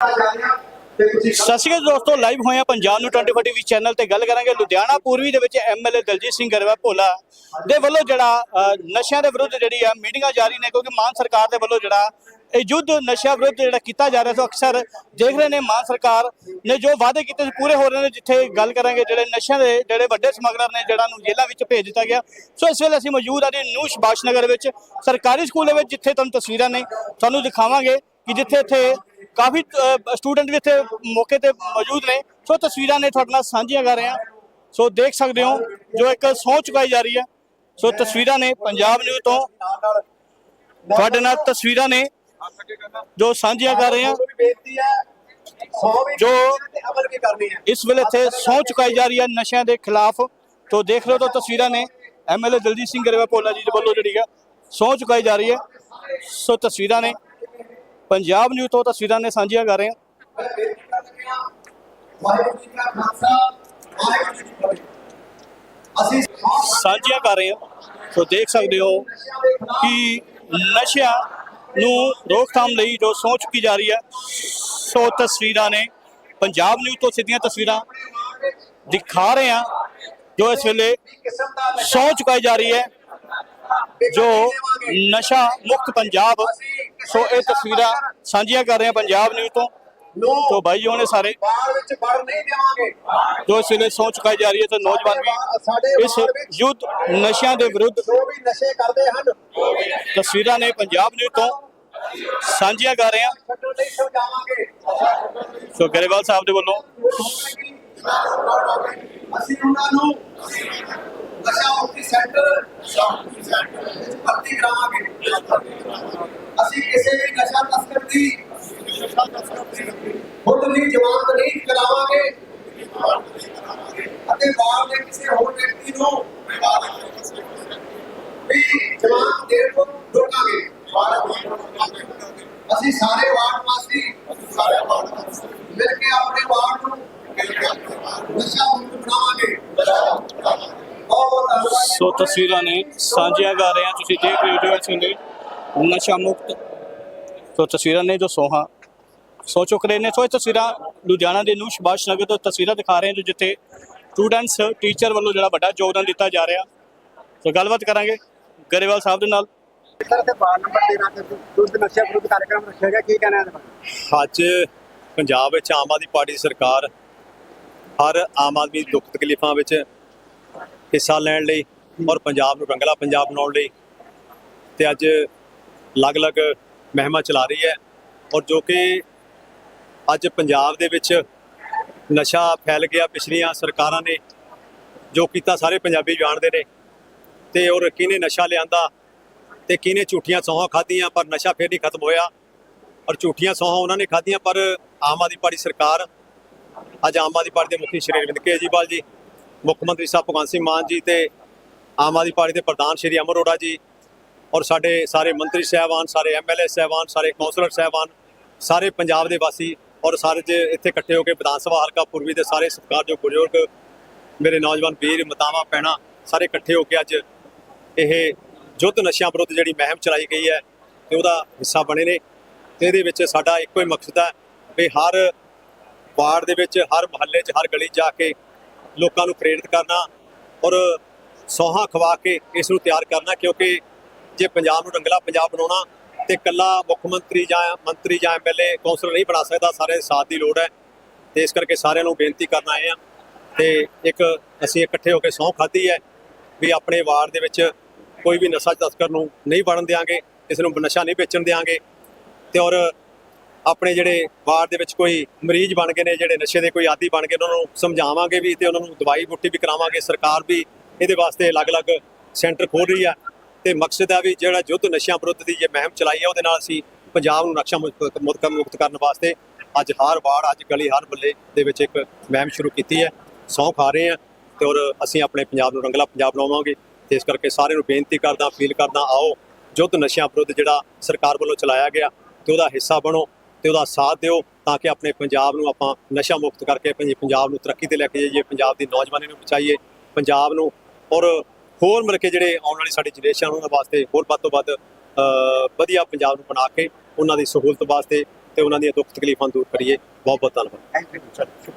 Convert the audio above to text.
ਸਤਿ ਸ਼੍ਰੀ ਅਕਾਲ ਦੋਸਤੋ ਲਾਈਵ ਹੋਏ ਆ ਪੰਜਾਬ ਨੂੰ 24 ਟੀਵੀ ਚੈਨਲ ਤੇ ਗੱਲ ਕਰਾਂਗੇ ਲੁਧਿਆਣਾ ਪੂਰਬੀ ਦੇ ਵਿੱਚ ਐਮਐਲਏ ਦਲਜੀਤ ਸਿੰਘ ਗਰਵਾ ਭੋਲਾ ਦੇ ਵੱਲੋਂ ਜਿਹੜਾ ਨਸ਼ਿਆਂ ਦੇ ਵਿਰੁੱਧ ਜਿਹੜੀ ਆ ਮੀਟਿੰਗਾਂ ਜਾਰੀ ਨੇ, ਕਿਉਂਕਿ ਮਾਨ ਸਰਕਾਰ ਦੇ ਵੱਲੋਂ ਜਿਹੜਾ ਇਹ ਯੁੱਧ ਨਸ਼ਿਆਂ ਵਿਰੁੱਧ ਜਿਹੜਾ ਕੀਤਾ ਜਾ ਰਿਹਾ, ਸੋ ਅਕਸਰ ਦੇਖ ਰਹੇ ਨੇ ਮਾਨ ਸਰਕਾਰ ਨੇ ਜੋ ਵਾਅਦੇ ਕੀਤੇ ਸੀ, ਪੂਰੇ ਹੋ ਰਹੇ ਨੇ, ਜਿੱਥੇ ਗੱਲ ਕਰਾਂਗੇ ਜਿਹੜੇ ਨਸ਼ਿਆਂ ਦੇ ਜਿਹੜੇ ਵੱਡੇ ਸਮਗਲਰ ਨੇ, ਜਿਹੜਾ ਨੂੰ ਜੇਲ੍ਹਾਂ ਵਿੱਚ ਭੇਜ ਦਿੱਤਾ ਗਿਆ। ਸੋ ਇਸ ਵੇਲੇ ਅਸੀਂ ਮੌਜੂਦ ਆ ਜੀ ਨਿਊ ਸੁਭਾਸ਼ ਨਗਰ ਵਿੱਚ, ਸਰਕਾਰੀ ਸਕੂਲ ਦੇ ਵਿੱਚ, ਜਿੱਥੇ ਤੁਹਾਨੂੰ ਤਸਵੀਰਾਂ ਨੇ, ਤੁਹਾਨੂੰ ਦਿਖਾਵਾਂਗੇ ਕਿ ਜਿੱਥੇ ਇੱਥੇ ਕਾਫੀ ਸਟੂਡੈਂਟ ਵੀ ਇੱਥੇ ਮੌਕੇ ਤੇ ਮੌਜੂਦ ਨੇ। ਸੋ ਤਸਵੀਰਾਂ ਨੇ ਤੁਹਾਡੇ ਨਾਲ ਸਾਂਝੀਆਂ ਕਰ ਰਹੇ ਹਾਂ। ਸੋ ਦੇਖ ਸਕਦੇ ਹੋ, ਜੋ ਇੱਕ ਸਹੁੰ ਚੁਕਾਈ ਜਾ ਰਹੀ ਹੈ। ਸੋ ਤਸਵੀਰਾਂ ਨੇ ਪੰਜਾਬ ਨਿਊਜ਼ ਤੋਂ। ਤੁਹਾਡੇ ਨਾਲ ਤਸਵੀਰਾਂ ਨੇ ਜੋ ਸਾਂਝੀਆਂ ਕਰ ਰਹੇ ਹਾਂ। ਜੋ ਇਸ ਵੇਲੇ ਇੱਥੇ ਸਹੁੰ ਚੁਕਾਈ ਜਾ ਰਹੀ ਹੈ ਨਸ਼ਿਆਂ ਦੇ ਖਿਲਾਫ। ਤੋਂ ਦੇਖ ਰਹੇ ਤਾਂ ਤਸਵੀਰਾਂ ਨੇ ਐਮਐਲਏ ਦਲਜੀਤ ਸਿੰਘ ਗਰੇਵਾ ਭੋਲਾ ਜੀ ਦੇ ਵੱਲੋਂ ਜਿਹੜੀ ਹੈ ਸਹੁੰ ਚੁਕਾਈ ਜਾ ਰਹੀ ਹੈ। ਸੋ ਤਸਵੀਰਾਂ ਨੇ ਪੰਜਾਬ ਨਿਊਜ਼ ਤੋਂ ਤਸਵੀਰਾਂ ਨੇ ਸਾਂਝੀਆਂ ਕਰ ਰਹੇ ਹਾਂ। ਵਾਹਿਗੁਰੂ ਜੀ ਕਾ ਖਾਲਸਾ ਵਾਹਿਗੁਰੂ ਜੀ ਕੀ ਫਤਿਹ ਅਸੀਂ ਸਾਂਝੀਆਂ ਕਰ ਰਹੇ ਹਾਂ। ਸੋ ਦੇਖ ਸਕਦੇ ਹੋ ਕਿ ਨਸ਼ਿਆਂ ਨੂੰ ਰੋਕਥਾਮ ਲਈ ਜੋ ਸੋਚ ਚੁੱਕੀ ਜਾ ਰਹੀ ਹੈ, ਸੋ ਤਸਵੀਰਾਂ ਨੇ ਪੰਜਾਬ ਨਿਊਜ਼ ਤੋਂ ਸਿੱਧੀਆਂ ਤਸਵੀਰਾਂ ਦਿਖਾ ਰਹੇ ਹਾਂ, ਜੋ ਇਸ ਵੇਲੇ ਕਿਸਮ ਸਹੁੰ ਚੁਕਾਈ ਜਾ ਰਹੀ ਹੈ। ਜੋ ਨਸ਼ਾ ਮੁਕਤ ਪੰਜਾਬ ਸੋ ਇਹ ਤਸਵੀਰਾਂ ਸਾਂਝੀਆਂ ਕਰ ਰਹੇ ਹਾਂ ਪੰਜਾਬ ਨਿਊਜ਼ ਤੋਂ। ਨੂੰ ਤੋਂ ਜੀ ਹੋਣੇ ਸਾਰੇ। ਬਾਹਰ ਵਿੱਚ ਵੜ ਨਹੀਂ ਦੇਵਾਂਗੇ। ਜੋ ਇਸ ਵੇਲੇ ਸਹੁੰ ਚੁਕਾਈ ਜਾ ਰਹੀ ਹੈ ਤੇ ਨੌਜਵਾਨ ਵੀ ਇਸ ਯੁੱਧ ਨਸ਼ਿਆਂ ਦੇ ਵਿਰੁੱਧ ਜੋ ਵੀ ਨਸ਼ੇ ਕਰਦੇ ਹਨ ਤਸਵੀਰਾਂ ਨੇ ਪੰਜਾਬ ਨਿਊਜ਼ ਤੋਂ ਸਾਂਝੀਆਂ ਕਰ ਰਹੇ ਹਾਂ। ਸੋ ਗਰੇਵਾਲ ਸਾਹਿਬ ਦੇ ਵੱਲੋਂ ਅਸੀਂ ਉਹਨਾਂ ਨੂੰ ਨਸ਼ਾ ਮੁਕਤੀ ਸੈਂਟਰ ਵਿੱਚ ਭਰਤੀ ਕਰਾਵਾਂਗੇ ਅਸੀਂ ਕਿਸੇ ਵੀ ਨਸ਼ਾ ਤਸਕਰ ਦੀ ਖੁਦ ਵੀ ਜਵਾਨਤ ਨਹੀਂ ਕਰਾਵਾਂਗੇ ਅਤੇ ਬਾਹਰ ਦੇ ਕਿਸੇ ਹੋਰ ਵਿਅਕਤੀ ਨੂੰ ਵੀ ਜਵਾਨ ਦੇਣ ਤੋਂ ਰੋਕਾਂਗੇ ਅਸੀਂ ਸਾਰੇ ਵਾਰਡ ਵਾਸੀ ਸਾਰੇ ਵਾਰਡ ਵਾਸੀ ਮਿਲ ਕੇ ਆਪਣੇ ਵਾਰਡ ਨੂੰ ਨਸ਼ਾ ਮੁਕਤ ਬਣਾਵਾਂਗੇ ਬਹੁਤ ਬਹੁਤ ਧੰਨਵਾਦ ਸੋ ਤਸਵੀਰਾਂ ਨੇ ਸਾਂਝੀਆਂ ਕਰ ਰਹੇ ਹਾਂ। ਤੁਸੀਂ ਦੇਖ ਰਹੇ ਹੋ ਵੇਲੇ ਨਸ਼ਾ ਮੁਕਤ। ਸੋ ਤਸਵੀਰਾਂ ਨੇ ਜੋ ਸੋਹਾ। ਸੋ ਚੁੱਕ ਰਹੇ ਨੇ। ਸੋ ਇਹ ਤਸਵੀਰਾਂ ਲੁਧਿਆਣਾ ਦੇ ਨੂੰ ਸੁਭਾਸ਼ ਨਗਰ ਤੋਂ ਤਸਵੀਰਾਂ ਦਿਖਾ ਰਹੇ ਹਾਂ ਜੋ ਜਿੱਥੇ ਸਟੂਡੈਂਟਸ ਟੀਚਰ ਵੱਲੋਂ ਜਿਹੜਾ ਵੱਡਾ ਯੋਗਦਾਨ ਦਿੱਤਾ ਜਾ ਰਿਹਾ। ਸੋ ਗੱਲਬਾਤ ਕਰਾਂਗੇ ਗਰੇਵਾਲ ਸਾਹਿਬ ਦੇ ਨਾਲ। ਸਰ ਤੇ ਵਾਰਡ ਨੰਬਰ 13 ਤੇ ਦੁੱਧ ਨਸ਼ਾ ਵਿਰੁੱਧ ਕਾਰਜਕ੍ਰਮ ਰੱਖਿਆ ਗਿਆ। ਕੀ ਕਹਿਣਾ ਹੈ ਇਹਦੇ ਬਾਰੇ? ਅੱਜ ਪੰਜਾਬ ਵਿੱਚ ਆਮ ਆਦਮੀ ਪਾਰਟੀ ਦੀ ਸਰਕਾਰ ਹਰ ਆਮ ਆਦਮੀ ਦੁੱਖ ਤਕਲੀਫਾਂ ਵਿੱਚ ਹਿੱਸਾ ਲੈਣ ਲਈ ਔਰ ਪੰਜਾਬ ਨੂੰ ਰੰਗਲਾ ਪੰਜਾਬ ਬਣਾਉਣ ਲਈ। ਤੇ ਅੱਜ ਅਲੱਗ-ਅਲੱਗ ਮਹਿਮਾ ਚਲਾ ਰਹੀ ਹੈ ਔਰ ਜੋ ਕਿ ਅੱਜ ਪੰਜਾਬ ਦੇ ਵਿੱਚ ਨਸ਼ਾ ਫੈਲ ਗਿਆ ਪਿਛਲੀਆਂ ਸਰਕਾਰਾਂ ਨੇ, ਜੋ ਕੀਤਾ ਸਾਰੇ ਪੰਜਾਬੀ ਜਾਣਦੇ ਨੇ। ਤੇ ਔਰ ਕਿਹਨੇ ਨਸ਼ਾ ਲਿਆਂਦਾ ਤੇ ਕਿਹਨੇ ਝੂਠੀਆਂ ਸੌਹਾਂ ਖਾਧੀਆਂ, ਪਰ ਨਸ਼ਾ ਫੇਰ ਨਹੀਂ ਖਤਮ ਹੋਇਆ। ਔਰ ਝੂਠੀਆਂ ਸੌਹਾਂ ਉਹਨਾਂ ਨੇ ਖਾਧੀਆਂ, ਪਰ ਆਮ ਆਦਮੀ ਪਾਰਟੀ ਸਰਕਾਰ, ਅੱਜ ਆਮ ਆਦਮੀ ਪਾਰਟੀ ਦੇ ਮੁਖੀ ਸ਼੍ਰੀ ਅਰਵਿੰਦ ਕੇਜਰੀਵਾਲ ਜੀ, ਮੁੱਖ ਮੰਤਰੀ ਸਾਹਿਬ ਭਗਵੰਤ ਸਿੰਘ ਮਾਨ ਜੀ ਤੇ ਆਮ ਆਦਮੀ ਪਾਰਟੀ ਦੇ ਪ੍ਰਧਾਨ ਸ਼੍ਰੀ ਅਮਰ ਅਰੋੜਾ ਜੀ ਔਰ ਸਾਡੇ ਸਾਰੇ ਮੰਤਰੀ ਸਾਹਿਬਾਨ, ਸਾਰੇ ਐਮਐਲਏ ਸਾਹਿਬਾਨ, ਸਾਰੇ ਕੌਂਸਲਰ ਸਾਹਿਬਾਨ, ਸਾਰੇ ਪੰਜਾਬ ਦੇ ਵਾਸੀ ਔਰ ਸਾਰੇ ਜੇ ਇੱਥੇ ਇਕੱਠੇ ਹੋ ਕੇ ਵਿਧਾਨ ਸਭਾ ਹਲਕਾ ਪੂਰਬੀ ਦੇ ਸਾਰੇ ਸਤਿਕਾਰਯੋਗ ਬਜ਼ੁਰਗ, ਮੇਰੇ ਨੌਜਵਾਨ ਵੀਰ, ਮਤਾਵਾ ਪੈਣਾ ਸਾਰੇ ਇਕੱਠੇ ਹੋ ਕੇ ਅੱਜ ਇਹ ਯੁੱਧ ਨਸ਼ਿਆਂ ਵਿਰੁੱਧ ਜਿਹੜੀ ਮਹਿਮ ਚਲਾਈ ਗਈ ਹੈ ਤੇ ਉਹਦਾ ਹਿੱਸਾ ਬਣੇ ਨੇ ਤੇ ਇਹਦੇ ਵਿੱਚ ਸਾਡਾ ਇੱਕੋ ਹੀ ਮਕਸਦ ਹੈ ਵੀ ਹਰ ਵਾਰਡ ਦੇ ਵਿੱਚ, ਹਰ ਮਹੱਲੇ 'ਚ, ਹਰ ਗਲੀ 'ਚ ਜਾ ਕੇ ਲੋਕਾਂ ਨੂੰ ਪ੍ਰੇਰਿਤ ਕਰਨਾ ਔਰ ਸੌਹਾਂ ਖਵਾ ਕੇ ਇਸ ਨੂੰ ਤਿਆਰ ਕਰਨਾ, ਕਿਉਂਕਿ ਜੇ ਪੰਜਾਬ ਨੂੰ ਰੰਗਲਾ ਪੰਜਾਬ ਬਣਾਉਣਾ ਤੇ ਕੱਲਾ ਮੁੱਖ ਮੰਤਰੀ ਜਾਂ ਮੰਤਰੀ ਜਾਂ ਐਮਐਲਏ ਕੌਂਸਲਰ ਨਹੀਂ ਬਣਾ ਸਕਦਾ, ਸਾਰੇ ਦੇ ਸਾਥ ਦੀ ਲੋੜ ਹੈ। ਤੇ ਇਸ ਕਰਕੇ ਸਾਰਿਆਂ ਨੂੰ ਬੇਨਤੀ ਕਰਨ ਆਏ ਆ ਤੇ ਇੱਕ ਅਸੀਂ ਇਕੱਠੇ ਹੋ ਕੇ ਸਹੁੰ ਖਾਧੀ ਹੈ ਵੀ ਆਪਣੇ ਵਾਰਡ ਦੇ ਵਿੱਚ ਕੋਈ ਵੀ ਨਸ਼ਾ ਤਸਕਰ ਨੂੰ ਨਹੀਂ ਵੜਨ ਦਿਆਂਗੇ, ਇਸ ਨੂੰ ਨਸ਼ਾ ਨਹੀਂ ਵੇਚਣ ਦਿਆਂਗੇ। ਤੇ ਔਰ ਆਪਣੇ ਜਿਹੜੇ ਵਾਰਡ ਦੇ ਵਿੱਚ ਕੋਈ ਮਰੀਜ਼ ਬਣ ਗਏ ਨੇ, ਜਿਹੜੇ ਨਸ਼ੇ ਦੇ ਕੋਈ ਆਦੀ ਬਣ ਗਏ ਉਹਨਾਂ ਨੂੰ ਸਮਝਾਵਾਂਗੇ ਵੀ ਤੇ ਉਹਨਾਂ ਨੂੰ ਦਵਾਈ ਬੂਟੀ ਵੀ ਕਰਾਵਾਂਗੇ, ਸਰਕਾਰ ਵੀ ਇਹਦੇ ਵਾਸਤੇ ਅਲੱਗ-ਅਲੱਗ ਸੈਂਟਰ ਖੋਲ ਰਹੀ ਆ। ਤੇ ਮਕਸਦ ਹੈ ਵੀ ਜਿਹੜਾ ਯੁੱਧ ਨਸ਼ਿਆਂ ਵਿਰੁੱਧ ਦੀ ਇਹ ਮਹਿਮ ਚਲਾਈ ਹੈ ਉਹਦੇ ਨਾਲ ਅਸੀਂ ਪੰਜਾਬ ਨੂੰ ਨਕਸ਼ਾ ਮੁਕਤ ਮੁਕਤ ਮੁਕਤ ਕਰਨ ਵਾਸਤੇ ਅੱਜ ਹਰ ਵਾਰ, ਅੱਜ ਗਲੀ ਹਰ ਮੱਲੇ ਦੇ ਵਿੱਚ ਇੱਕ ਮਹਿਮ ਸ਼ੁਰੂ ਕੀਤੀ ਹੈ। ਸਹੁੰ ਖਾ ਰਹੇ ਆ ਤੇ ਔਰ ਅਸੀਂ ਆਪਣੇ ਪੰਜਾਬ ਨੂੰ ਰੰਗਲਾ ਪੰਜਾਬ ਬਣਾਵਾਂਗੇ। ਤੇ ਇਸ ਕਰਕੇ ਸਾਰਿਆਂ ਨੂੰ ਬੇਨਤੀ ਕਰਦਾ, ਅਪੀਲ ਕਰਦਾ, ਆਓ ਯੁੱਧ ਨਸ਼ਿਆਂ ਵਿਰੁੱਧ ਜਿਹੜਾ ਸਰਕਾਰ ਵੱਲੋਂ ਚਲਾਇਆ ਗਿਆ, ਤੇ ਉਹਦਾ ਹਿੱਸਾ ਬਣੋ ਤੇ ਉਹਦਾ ਸਾਥ ਦਿਓ ਤਾਂ ਕਿ ਆਪਣੇ ਪੰਜਾਬ ਨੂੰ ਆਪਾਂ ਨਸ਼ਾ ਮੁਕਤ ਕਰਕੇ ਪੰਜਾਬ ਨੂੰ ਤਰੱਕੀ ਤੇ ਲੈ ਕੇ ਜਾਈਏ, ਪੰਜਾਬ ਦੀ ਨੌਜਵਾਨੀ ਨੂੰ ਬਚਾਈਏ, ਪੰਜਾਬ ਨੂੰ ਔਰ ਹੋਰ ਮਤਲਬ ਕਿ ਜਿਹੜੇ ਆਉਣ ਵਾਲੀ ਸਾਡੀ ਜਨਰੇਸ਼ਨ ਉਹਨਾਂ ਵਾਸਤੇ ਹੋਰ ਵੱਧ ਤੋਂ ਵੱਧ ਵਧੀਆ ਪੰਜਾਬ ਨੂੰ ਬਣਾ ਕੇ ਉਹਨਾਂ ਦੀ ਸਹੂਲਤ ਵਾਸਤੇ ਤੇ ਉਹਨਾਂ ਦੀਆਂ ਦੁੱਖ ਤਕਲੀਫਾਂ ਦੂਰ ਕਰੀਏ। ਬਹੁਤ ਬਹੁਤ ਧੰਨਵਾਦ ਥੈਂਕ ਯੂ